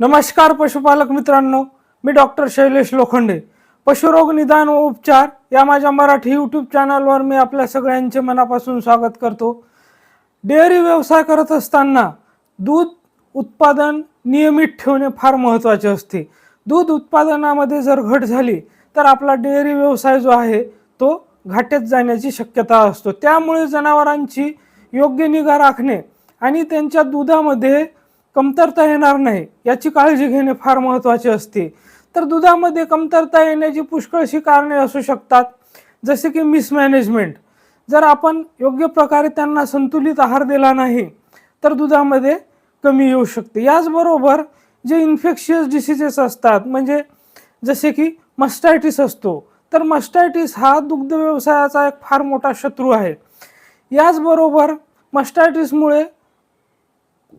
नमस्कार पशुपालक मित्रांनो मी डॉक्टर शैलेश लोखंडे. पशुरोग निदान व उपचार या माझ्या मराठी यूट्यूब चॅनलवर मी आपल्या सगळ्यांचे मनापासून स्वागत करतो. डेअरी व्यवसाय करत असताना दूध उत्पादन नियमित ठेवणे फार महत्त्वाचे असते. दूध उत्पादनामध्ये जर घट झाली तर आपला डेअरी व्यवसाय जो आहे तो घाट्यात जाण्याची शक्यता असतो. त्यामुळे जनावरांची योग्य निगा राखणे आणि त्यांच्या दुधामध्ये कमतरता येणार नाही याची काळजी घेणे फार महत्त्वाचे असते. तर दुधामध्ये कमतरता येण्याची पुष्कळशी कारणे असू शकतात जसे की मिसमॅनेजमेंट जर आपण योग्य प्रकारे त्यांना संतुलित आहार दिला नाही तर दुधामध्ये कमी येऊ शकते. याचबरोबर जे इन्फेक्शियस डिसिजेस असतात म्हणजे जसे की मस्टायटिस असतो तर मस्टायटिस हा दुग्ध व्यवसायाचा एक फार मोठा शत्रू आहे. याचबरोबर मस्टायटिसमुळे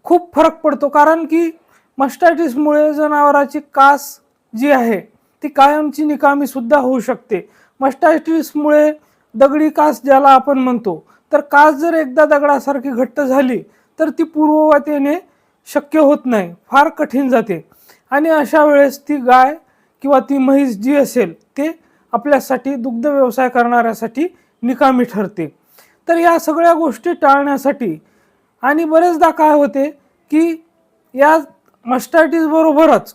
खूप फरक पडतो. कारण की मस्टायटिसमुळे जनावराची कास जी आहे ती कायमची निकामी सुद्धा होऊ शकते. मस्टायटिसमुळे दगडी कास ज्याला आपण म्हणतो तर कास जर एकदा दगडासारखी घट्ट झाली तर ती पूर्ववत येणे शक्य होत नाही फार कठीण जाते. आणि अशा वेळेस ती गाय किंवा ती म्हैस जी असेल ते आपल्यासाठी दुग्ध व्यवसाय करणाऱ्यासाठी निकामी ठरते. तर या सगळ्या गोष्टी टाळण्यासाठी आणि बरेचदा काय होते की या मस्टायटिस बरोबरच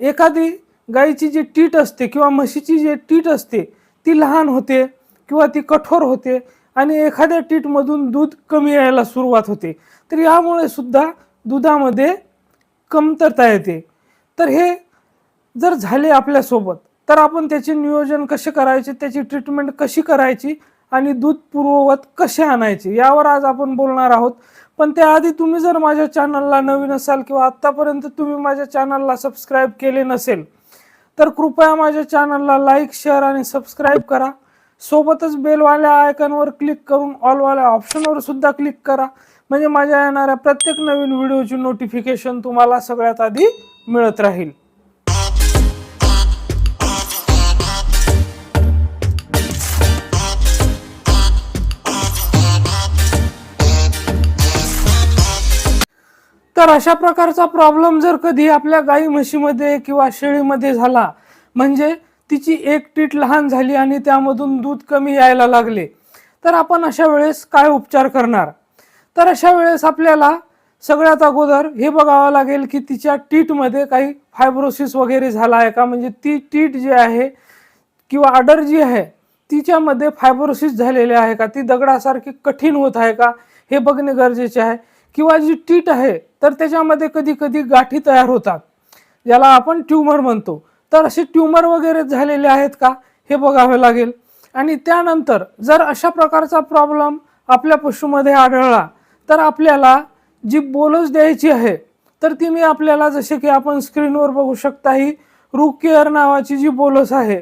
एखादी गाईची जी टीट असते किंवा म्हशीची जी टीट असते ती लहान होते किंवा ती कठोर होते आणि एखाद्या टीटमधून दूध कमी यायला सुरुवात होते तर यामुळे सुद्धा दुधामध्ये कमतरता येते. तर हे जर झाले आपल्यासोबत तर आपण त्याचे नियोजन कसे करायचे त्याची ट्रीटमेंट कशी करायची आणि दूध पूर्ववत कसे आणायचे यावर आज आपण बोलणार आहोत. पण त्याआधी तुम्ही जर माझ्या चॅनलला नवीन असाल किंवा आत्तापर्यंत तुम्ही माझ्या चॅनलला सबस्क्राईब केले नसेल तर कृपया माझ्या चॅनलला लाईक शेअर आणि सबस्क्राईब करा. सोबतच बेलवाल्या आयकॉनवर क्लिक करून ऑलवाल्या ऑप्शनवर सुद्धा क्लिक करा. म्हणजे माझ्या येणाऱ्या प्रत्येक नवीन व्हिडिओची नोटिफिकेशन तुम्हाला सगळ्यात आधी मिळत राहील. तर अशा प्रकारचा प्रॉब्लेम जर कधी आपल्या गाई म्हशीमध्ये किंवा शेळीमध्ये झाला म्हणजे तिची एक टीट लहान झाली आणि त्यामधून दूध कमी यायला लागले तर आपण अशा वेळेस काय उपचार करणार? तर अशा वेळेस आपल्याला सगळ्यात अगोदर हे बघावं लागेल की तिच्या टीटमध्ये काही फायब्रोसिस वगैरे झाला आहे का? म्हणजे ती टीट जी आहे किंवा आडर जी आहे तिच्यामध्ये फायब्रोसिस झालेले आहे का? ती दगडासारखी कठीण होत आहे का? हे बघणे गरजेचे आहे. किंवा जी टीट आहे तर त्याच्यामध्ये कधी कधी गाठी तयार होतात. ज्याला आपण ट्यूमर म्हणतो. तर असे ट्यूमर वगैरे झालेले आहेत का? हे बघावे लागेल. आणि त्यानंतर जर अशा प्रकारचा प्रॉब्लेम आपल्या पशुमध्ये आढळला तर आपल्याला जी बोलस द्यायची आहे तर ती मी आपल्याला जसे की आपण स्क्रीनवर बघू शकता ही रूक केअर नावाची जी बोलस आहे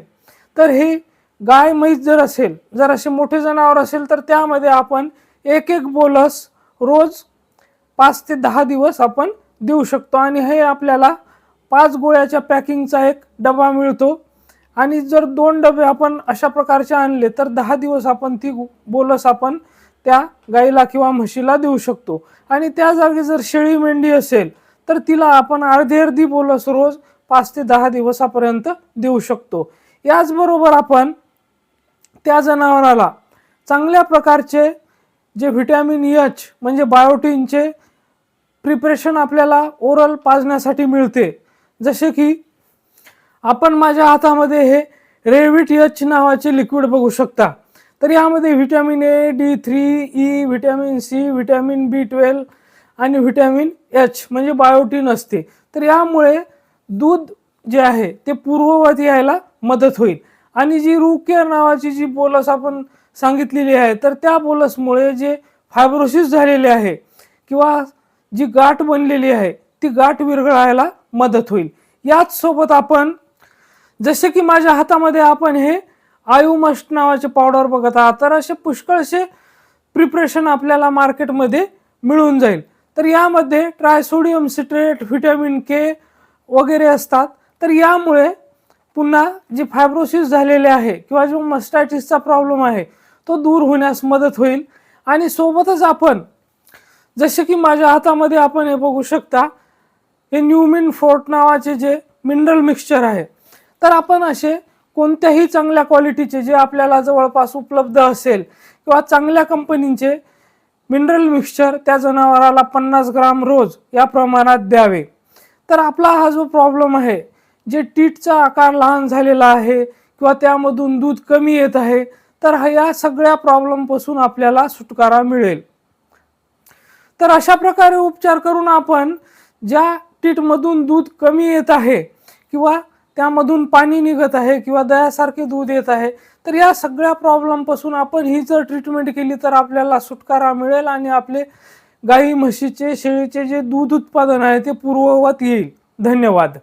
तर ही गाय म्हैस जर असेल जर असे मोठे जनावर असेल तर त्यामध्ये आपण एक एक बोलस रोज पाच ते दहा दिवस आपण देऊ शकतो. आणि हे आपल्याला पाच गोळ्याच्या पॅकिंगचा एक डबा मिळतो. आणि जर दोन डबे आपण अशा प्रकारचे आणले तर दहा दिवस आपण ती बोलस आपण त्या गाईला किंवा म्हशीला देऊ शकतो. आणि त्या जागी जर शेळी मेंढी असेल तर तिला आपण अर्धी अर्धी बोलस रोज पाच ते दहा दिवसापर्यंत देऊ शकतो. याचबरोबर आपण त्या जनावराला चांगल्या प्रकारचे जे व्हिटॅमिन एच म्हणजे बायोटीनचे प्रिपरेशन आपल्याला ओरल पाजण्यासाठी मिळते. जसे की आपण माझ्या हातामध्ये हे रेविट एच नावाचे लिक्विड बघू शकता. तर यामध्ये vitamin A D three E vitamin C vitamin B twelve आणि व्हिटॅमिन एच म्हणजे बायोटीन असते. तर यामुळे दूध जे आहे ते पूर्ववत यायला मदत होईल. आणि जी रुकेअर नावाची जी बोलस आपण सांगितलेली आहे. तर त्या बोलसमुळे जे फायब्रोसिस झालेले आहे किंवा जी गाठ बनलेली आहे ती गाठ विरघळायला मदत होईल. याच सोबत आपण जसे की माझ्या हातामध्ये आपण हे आयु मस्ट नावाचे पावडर बघत आहात तर असे पुष्कळसे प्रिपरेशन आपल्याला मार्केटमध्ये मिळून जाईल. तर यामध्ये ट्रायसोडियम सिट्रेट व्हिटॅमिन के वगैरे असतात. तर यामुळे पुन्हा जे फायब्रोसिस झालेले आहे किंवा जो मस्टायटिसचा प्रॉब्लेम आहे तो दूर होण्यास मदत होईल. आणि सोबतच आपण जसे की माझ्या हातामध्ये आपण हे बघू शकता हे न्यूमिन फोर्ट नावाचे जे मिनरल मिक्सचर आहे तर आपण असे कोणत्याही चांगल्या क्वालिटीचे जे आपल्याला जवळपास उपलब्ध असेल किंवा चांगल्या कंपनीचे मिनरल मिक्सचर त्या जनावराला पन्नास ग्राम रोज या प्रमाणात द्यावे. तर आपला हा जो प्रॉब्लेम आहे जे टीटचा आकार लहान झालेला आहे किंवा त्यामधून दूध कमी येत आहे तर हा या सगळ्या प्रॉब्लेमपासून आपल्याला सुटकारा मिळेल. तर अशा प्रकारे उपचार करून आपण ज्या टीटमधून दूध कमी येत आहे किंवा त्यामधून पाणी निघत आहे किंवा दयासारखे दूध येत आहे तर या सगळ्या प्रॉब्लेमपासून आपण ही जर ट्रीटमेंट केली तर आपल्याला सुटकारा मिळेल आणि आपले गाई म्हशीचे शेळीचे जे दूध उत्पादन आहे ते पूर्ववत येईल. धन्यवाद.